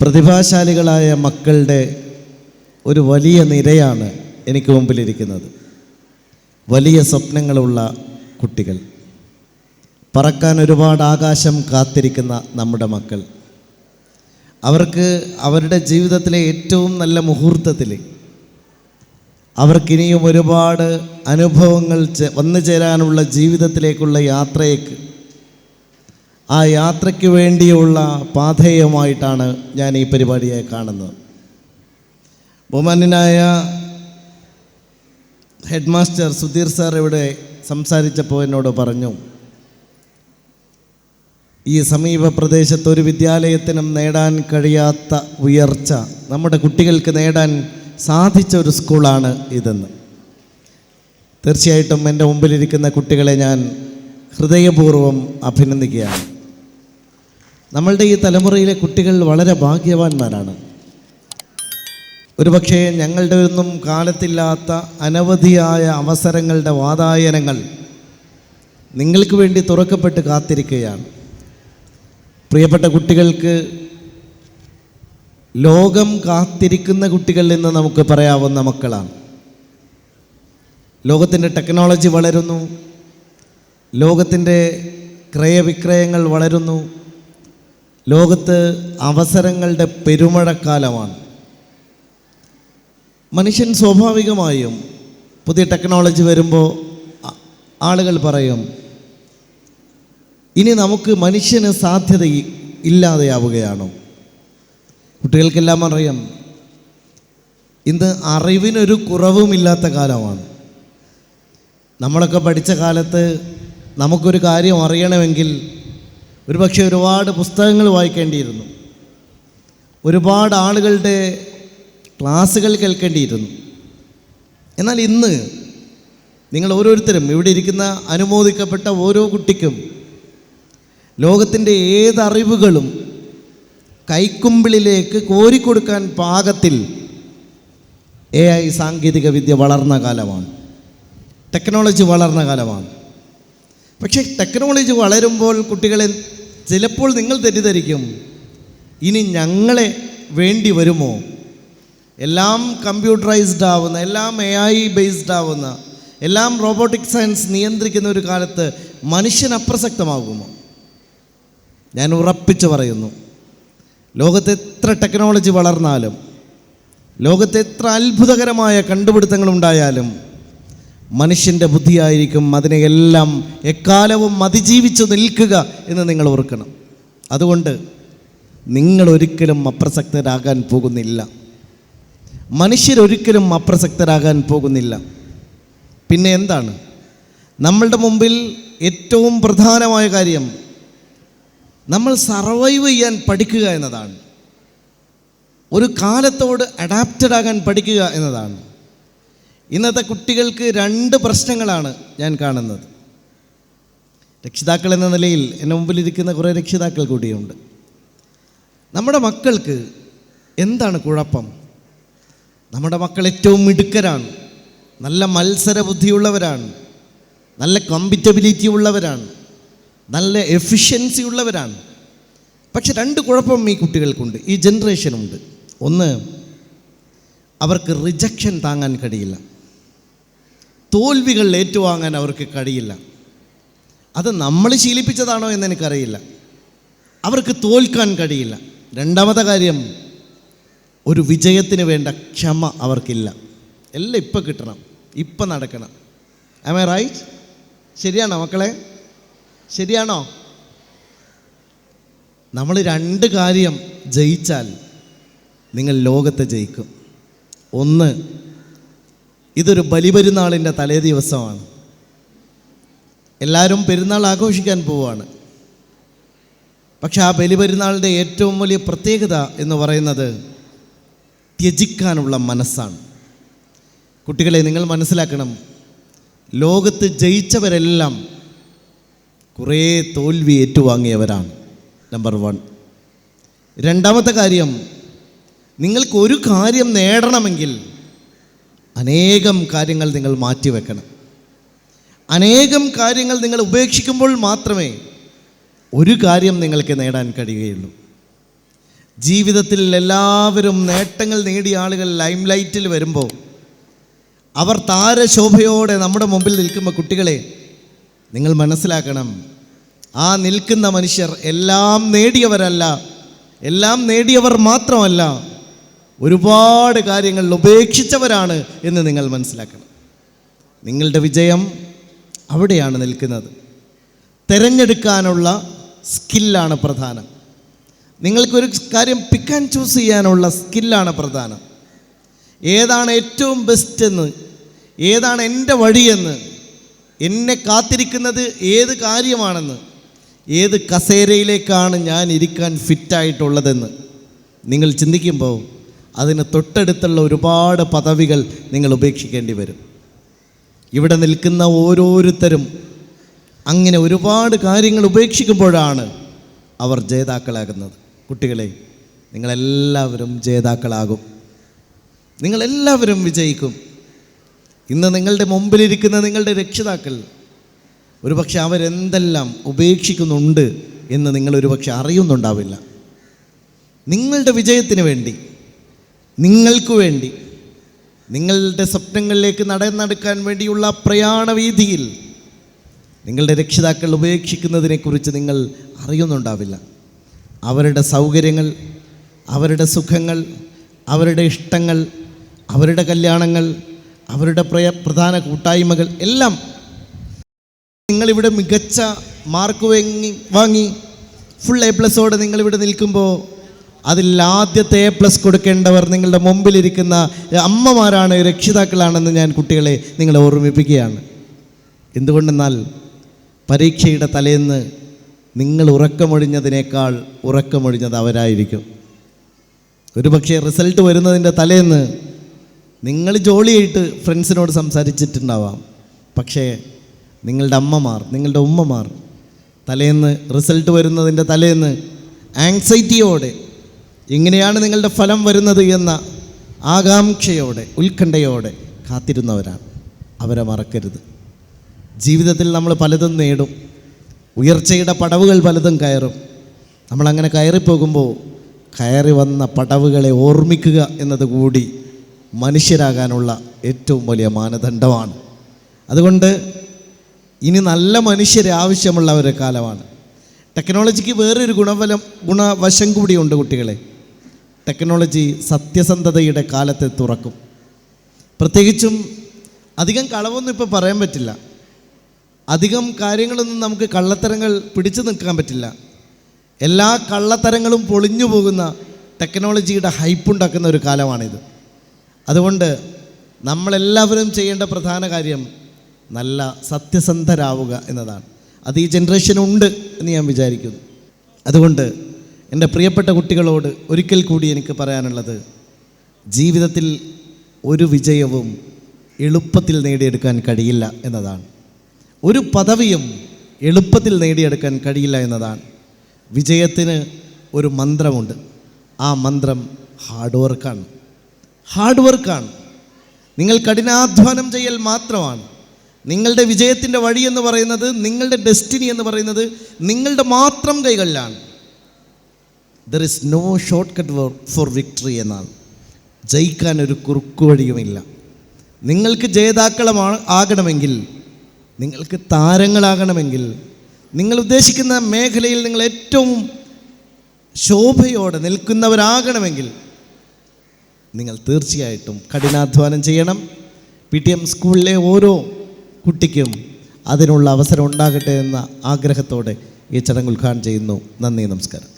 പ്രതിഭാശാലികളായ മക്കളുടെ ഒരു വലിയ നിരയാണ് എനിക്ക് മുമ്പിലിരിക്കുന്നത്. വലിയ സ്വപ്നങ്ങളുള്ള കുട്ടികൾ. പറക്കാൻ ഒരുപാട് ആകാശം കാത്തിരിക്കുന്ന നമ്മുടെ മക്കൾ. അവർക്ക് അവരുടെ ജീവിതത്തിലെ ഏറ്റവും നല്ല മുഹൂർത്തത്തിൽ അവർക്കിനിയും ഒരുപാട് അനുഭവങ്ങൾ വന്നു ചേരാനുള്ള ജീവിതത്തിലേക്കുള്ള യാത്രയ്ക്ക് ആ യാത്രയ്ക്ക് വേണ്ടിയുള്ള പാഥേയമായിട്ടാണ് ഞാൻ ഈ പരിപാടിയെ കാണുന്നത്. ബഹുമാന്യനായ ഹെഡ് മാസ്റ്റർ സുധീർ സാർ ഇവിടെ സംസാരിച്ചപ്പോൾ എന്നോട് പറഞ്ഞു ഈ സമീപ പ്രദേശത്ത് ഒരു വിദ്യാലയത്തിനും നേടാൻ കഴിയാത്ത ഉയർച്ച നമ്മുടെ കുട്ടികൾക്ക് നേടാൻ സാധിച്ച ഒരു സ്കൂളാണ് ഇതെന്ന്. തീർച്ചയായിട്ടും എന്റെ മുമ്പിലിരിക്കുന്ന കുട്ടികളെ ഞാൻ ഹൃദയപൂർവം അഭിനന്ദിക്കുകയാണ്. നമ്മളുടെ ഈ തലമുറയിലെ കുട്ടികൾ വളരെ ഭാഗ്യവാന്മാരാണ്. ഒരുപക്ഷേ ഞങ്ങളുടെ ഒന്നും കാലത്തില്ലാത്ത അനവധിയായ അവസരങ്ങളുടെ വാതായനങ്ങൾ നിങ്ങൾക്ക് വേണ്ടി തുറക്കപ്പെട്ട് കാത്തിരിക്കുകയാണ്. പ്രിയപ്പെട്ട കുട്ടികൾക്ക് ലോകം കാത്തിരിക്കുന്ന കുട്ടികൾ എന്ന് നമുക്ക് പറയാവുന്ന മക്കളാണ്. ലോകത്തിന്റെ ടെക്നോളജി വളരുന്നു. ലോകത്തിന്റെ ക്രയവിക്രയങ്ങൾ വളരുന്നു. ലോകത്ത് അവസരങ്ങളുടെ പെരുമഴക്കാലമാണ്. മനുഷ്യൻ സ്വാഭാവികമായും പുതിയ ടെക്നോളജി വരുമ്പോൾ ആളുകൾ പറയും ഇനി നമുക്ക് മനുഷ്യന് സാധ്യത ഇല്ലാതെയാവുകയാണോ. കുട്ടികൾക്കെല്ലാം അറിയാം ഇന്ന് അറിവിനൊരു കുറവുമില്ലാത്ത കാലമാണ്. നമ്മളൊക്കെ പഠിച്ച കാലത്ത് നമുക്കൊരു കാര്യം അറിയണമെങ്കിൽ ഒരുപക്ഷെ ഒരുപാട് പുസ്തകങ്ങൾ വായിക്കേണ്ടിയിരുന്നു. ഒരുപാട് ആളുകളുടെ ക്ലാസ്സുകൾ കേൾക്കേണ്ടിയിരുന്നു. എന്നാൽ ഇന്ന് നിങ്ങൾ ഓരോരുത്തരും ഇവിടെ ഇരിക്കുന്ന അനുമോദിക്കപ്പെട്ട ഓരോ കുട്ടിക്കും ലോകത്തിന്റെ ഏതറിവുകളും കൈക്കുമ്പിളിലേക്ക് കോരിക്കൊടുക്കാൻ പാകത്തിൽ എ ഐ സാങ്കേതിക വിദ്യ വളർന്ന കാലമാണ്. ടെക്നോളജി വളർന്ന കാലമാണ്. പക്ഷേ ടെക്നോളജി വളരുമ്പോൾ കുട്ടികളെ ചിലപ്പോൾ നിങ്ങൾ തെറ്റിദ്ധരിക്കും. ഇനി ഞങ്ങളെ വേണ്ടി വരുമോ? എല്ലാം കമ്പ്യൂട്ടറൈസ്ഡ് ആവുന്ന എല്ലാം എ ഐ ബേസ്ഡ് ആവുന്ന എല്ലാം റോബോട്ടിക് സയൻസ് നിയന്ത്രിക്കുന്ന ഒരു കാലത്ത് മനുഷ്യൻ അപ്രസക്തമാകുമോ? ഞാൻ ഉറപ്പിച്ചു പറയുന്നു. ലോകത്ത് എത്ര ടെക്നോളജി വളർന്നാലും ലോകത്ത് എത്ര അത്ഭുതകരമായ കണ്ടുപിടുത്തങ്ങളുണ്ടായാലും മനുഷ്യന്റെ ബുദ്ധിയായിരിക്കും അതിനെയെല്ലാം എക്കാലവും അതിജീവിച്ചു നിൽക്കുക എന്ന് നിങ്ങൾ ഓർക്കണം. അതുകൊണ്ട് നിങ്ങൾ ഒരിക്കലും അപ്രസക്തരാകാൻ പോകുന്നില്ല. മനുഷ്യരൊരിക്കലും അപ്രസക്തരാകാൻ പോകുന്നില്ല. പിന്നെ എന്താണ്? നമ്മളുടെ മുമ്പിൽ ഏറ്റവും പ്രധാനമായ കാര്യം നമ്മൾ സർവൈവ് ചെയ്യാൻ പഠിക്കുക എന്നതാണ്. ഒരു കാലത്തോട് അഡാപ്റ്റഡ് ആകാൻ പഠിക്കുക എന്നതാണ്. ഇന്നത്തെ കുട്ടികൾക്ക് രണ്ട് പ്രശ്നങ്ങളാണ് ഞാൻ കാണുന്നത്. രക്ഷിതാക്കൾ എന്ന നിലയിൽ എന്റെ മുമ്പിലിരിക്കുന്ന കുറേ രക്ഷിതാക്കൾ കൂടിയുണ്ട്. നമ്മുടെ മക്കൾക്ക് എന്താണ് കുഴപ്പം? നമ്മുടെ മക്കൾ ഏറ്റവും മിടുക്കരാണ്. നല്ല മത്സര ബുദ്ധിയുള്ളവരാണ് നല്ല കോമ്പിറ്റബിലിറ്റി ഉള്ളവരാണ്. നല്ല എഫിഷ്യൻസി ഉള്ളവരാണ്. പക്ഷെ രണ്ട് കുഴപ്പം ഈ കുട്ടികൾക്കുണ്ട്. ഈ ജനറേഷനുണ്ട് ഒന്ന് അവർക്ക് റിജക്ഷൻ താങ്ങാൻ കഴിയില്ല. തോൽവികൾ ഏറ്റുവാങ്ങാൻ അവർക്ക് കഴിയില്ല. അത് നമ്മൾ ശീലിപ്പിച്ചതാണോ എന്ന് എനിക്കറിയില്ല. അവർക്ക് തോൽക്കാൻ കഴിയില്ല. രണ്ടാമത്തെ കാര്യം ഒരു വിജയത്തിന് വേണ്ട ക്ഷമ അവർക്കില്ല. എല്ലാം ഇപ്പം കിട്ടണം. ഇപ്പം നടക്കണം. ആം ഐ റൈറ്റ് ശരിയാണോ മക്കളെ? ശരിയാണോ? നമ്മൾ രണ്ട് കാര്യം ജയിച്ചാൽ നിങ്ങൾ ലോകത്തെ ജയിക്കും. ഒന്ന് ഇതൊരു ബലിപെരുന്നാളിന്റെ തലേ ദിവസമാണ്. എല്ലാവരും പെരുന്നാൾ ആഘോഷിക്കാൻ പോവുകയാണ്. പക്ഷെ ആ ബലിപെരുന്നാളിന്റെ ഏറ്റവും വലിയ പ്രത്യേകത എന്ന് പറയുന്നത് ത്യജിക്കാനുള്ള മനസ്സാണ്. കുട്ടികളെ നിങ്ങൾ മനസ്സിലാക്കണം. ലോകത്ത് ജയിച്ചവരെല്ലാം കുറേ തോൽവി ഏറ്റുവാങ്ങിയവരാണ് നമ്പർ വൺ. രണ്ടാമത്തെ കാര്യം നിങ്ങൾക്ക് ഒരു കാര്യം നേടണമെങ്കിൽ അനേകം കാര്യങ്ങൾ നിങ്ങൾ മാറ്റിവെക്കണം. അനേകം കാര്യങ്ങൾ നിങ്ങൾ ഉപേക്ഷിക്കുമ്പോൾ മാത്രമേ ഒരു കാര്യം നിങ്ങൾക്ക് നേടാൻ കഴിയുകയുള്ളൂ. ജീവിതത്തിൽ എല്ലാവരും നേട്ടങ്ങൾ നേടിയ ആളുകൾ ലൈം ലൈറ്റിൽ വരുമ്പോൾ അവർ താരശോഭയോടെ നമ്മുടെ മുമ്പിൽ നിൽക്കുമ്പോൾ കുട്ടികളെ നിങ്ങൾ മനസ്സിലാക്കണം ആ നിൽക്കുന്ന മനുഷ്യർ എല്ലാം നേടിയവരല്ല എല്ലാം നേടിയവർ മാത്രമല്ല ഒരുപാട് കാര്യങ്ങൾ ഉപേക്ഷിച്ചവരാണ് എന്ന് നിങ്ങൾ മനസ്സിലാക്കണം. നിങ്ങളുടെ വിജയം അവിടെയാണ് നിൽക്കുന്നത്. തിരഞ്ഞെടുക്കാനുള്ള സ്കില്ലാണ് പ്രധാനം. നിങ്ങൾക്കൊരു കാര്യം പിക്ക് ആൻഡ് ചൂസ് ചെയ്യാനുള്ള സ്കില്ലാണ് പ്രധാനം. ഏതാണ് ഏറ്റവും ബെസ്റ്റ് എന്ന് ഏതാണ് എന്റെ വഴിയെന്ന് എന്നെ കാത്തിരിക്കുന്നത് ഏത് കാര്യമാണെന്ന് ഏത് കസേരയിലേക്കാണ് ഞാൻ ഇരിക്കാൻ ഫിറ്റായിട്ടുള്ളതെന്ന് നിങ്ങൾ ചിന്തിക്കുമ്പോൾ അതിന് തൊട്ടടുത്തുള്ള ഒരുപാട് പദവികൾ നിങ്ങൾ ഉപേക്ഷിക്കേണ്ടി വരും. ഇവിടെ നിൽക്കുന്ന ഓരോരുത്തരും അങ്ങനെ ഒരുപാട് കാര്യങ്ങൾ ഉപേക്ഷിക്കുമ്പോഴാണ് അവർ ജേതാക്കളാകുന്നത്. കുട്ടികളെ നിങ്ങളെല്ലാവരും ജേതാക്കളാകും. നിങ്ങളെല്ലാവരും വിജയിക്കും. ഇന്ന് നിങ്ങളുടെ മുമ്പിലിരിക്കുന്ന നിങ്ങളുടെ രക്ഷിതാക്കൾ ഒരുപക്ഷെ അവരെന്തെല്ലാം ഉപേക്ഷിക്കുന്നുണ്ട് എന്ന് നിങ്ങൾ ഒരുപക്ഷെ അറിയുന്നുണ്ടാവില്ല. നിങ്ങളുടെ വിജയത്തിന് വേണ്ടി നിങ്ങൾക്ക് വേണ്ടി നിങ്ങളുടെ സ്വപ്നങ്ങളിലേക്ക് നടന്നെടുക്കാൻ വേണ്ടിയുള്ള പ്രയാണവീതിയിൽ നിങ്ങളുടെ രക്ഷിതാക്കൾ ഉപേക്ഷിക്കുന്നതിനെക്കുറിച്ച് നിങ്ങൾ അറിയുന്നുണ്ടാവില്ല. അവരുടെ സൗകര്യങ്ങൾ അവരുടെ സുഖങ്ങൾ അവരുടെ ഇഷ്ടങ്ങൾ അവരുടെ കല്യാണങ്ങൾ അവരുടെ പ്രയ പ്രധാന കൂട്ടായ്മകൾ എല്ലാം നിങ്ങളിവിടെ മികച്ച മാർക്ക് വാങ്ങി വാങ്ങി ഫുൾ എ പ്ലസോടെ നിങ്ങളിവിടെ നിൽക്കുമ്പോൾ അതിൽ ആദ്യത്തെ എ പ്ലസ് കൊടുക്കേണ്ടവർ നിങ്ങളുടെ മുമ്പിലിരിക്കുന്ന അമ്മമാരാണ് രക്ഷിതാക്കളാണെന്ന് ഞാൻ കുട്ടികളെ നിങ്ങളെ ഓർമ്മിപ്പിക്കുകയാണ്. എന്തുകൊണ്ടെന്നാൽ പരീക്ഷയുടെ തലേന്ന് നിങ്ങൾ ഉറക്കമൊഴിഞ്ഞതിനേക്കാൾ ഉറക്കമൊഴിഞ്ഞത് അവരായിരിക്കും. ഒരു പക്ഷേ റിസൾട്ട് വരുന്നതിന്റെ തലേന്ന് നിങ്ങൾ ജോളിയായിട്ട് ഫ്രണ്ട്സിനോട് സംസാരിച്ചിട്ടുണ്ടാവാം. പക്ഷേ നിങ്ങളുടെ അമ്മമാർ നിങ്ങളുടെ ഉമ്മമാർ തലേന്ന് റിസൾട്ട് വരുന്നതിന്റെ തലേന്ന് ആങ്സൈറ്റിയോടെ എങ്ങനെയാണ് നിങ്ങളുടെ ഫലം വരുന്നത് എന്ന ആകാംക്ഷയോടെ ഉത്കണ്ഠയോടെ കാത്തിരുന്നവരാണ്. അവരെ മറക്കരുത്. ജീവിതത്തിൽ നമ്മൾ പലതും നേടും. ഉയർച്ചയുടെ പടവുകൾ പലതും കയറും. നമ്മളങ്ങനെ കയറിപ്പോകുമ്പോൾ കയറി വന്ന പടവുകളെ ഓർമ്മിക്കുക എന്നതുകൂടി മനുഷ്യരാകാനുള്ള ഏറ്റവും വലിയ മാനദണ്ഡമാണ്. അതുകൊണ്ട് ഇനി നല്ല മനുഷ്യരെ ആവശ്യമുള്ള ഒരു കാലമാണ് ടെക്നോളജിക്ക് വേറൊരു ഗുണഫലം ഗുണവശം കൂടിയുണ്ട് കുട്ടികളെ. ടെക്നോളജി സത്യസന്ധതയുടെ കാലത്തെ തുറക്കും. പ്രത്യേകിച്ചും അധികം കളവൊന്നും ഇപ്പോൾ പറയാൻ പറ്റില്ല. അധികം കാര്യങ്ങളൊന്നും നമുക്ക് കള്ളത്തരങ്ങൾ പിടിച്ചു നിൽക്കാൻ പറ്റില്ല. എല്ലാ കള്ളത്തരങ്ങളും പൊളിഞ്ഞു പോകുന്ന ടെക്നോളജിയുടെ ഹൈപ്പുണ്ടാക്കുന്ന ഒരു കാലമാണിത്. അതുകൊണ്ട് നമ്മളെല്ലാവരും ചെയ്യേണ്ട പ്രധാന കാര്യം നല്ല സത്യസന്ധരാവുക എന്നതാണ്. അത് ഈ ജനറേഷനുണ്ട് എന്ന് ഞാൻ വിചാരിക്കുന്നു. അതുകൊണ്ട് എന്റെ പ്രിയപ്പെട്ട കുട്ടികളോട് ഒരിക്കൽ കൂടി എനിക്ക് പറയാനുള്ളത് ജീവിതത്തിൽ ഒരു വിജയവും എളുപ്പത്തിൽ നേടിയെടുക്കാൻ കഴിയില്ല എന്നതാണ്. ഒരു പദവിയും എളുപ്പത്തിൽ നേടിയെടുക്കാൻ കഴിയില്ല എന്നതാണ്. വിജയത്തിന് ഒരു മന്ത്രമുണ്ട്. ആ മന്ത്രം ഹാർഡ് വർക്കാണ് ഹാർഡ് വർക്കാണ് നിങ്ങൾ കഠിനാധ്വാനം ചെയ്യൽ മാത്രമാണ്. നിങ്ങളുടെ വിജയത്തിന്റെ വഴി എന്ന് പറയുന്നത് നിങ്ങളുടെ ഡെസ്റ്റിനി എന്ന് പറയുന്നത് നിങ്ങളുടെ മാത്രം കൈകളിലാണ്. There is no short cut for victory എന്നാണ് ജയിക്കാൻ ഒരു കുറുക്കു വഴിയുമില്ല. നിങ്ങൾക്ക് ജേതാക്കളമാണ് ആകണമെങ്കിൽ നിങ്ങൾക്ക് താരങ്ങളാകണമെങ്കിൽ നിങ്ങൾ ഉദ്ദേശിക്കുന്ന മേഖലയിൽ നിങ്ങൾ ഏറ്റവും ശോഭയോടെ നിൽക്കുന്നവരാകണമെങ്കിൽ നിങ്ങൾ തീർച്ചയായിട്ടും കഠിനാധ്വാനം ചെയ്യണം. പി ടി എം സ്കൂളിലെ ഓരോ കുട്ടിക്കും അതിനുള്ള അവസരം ഉണ്ടാകട്ടെ എന്ന ആഗ്രഹത്തോടെ ഈ ചടങ്ങ് ഉദ്ഘാടനം ചെയ്യുന്നു. നന്ദി നമസ്കാരം.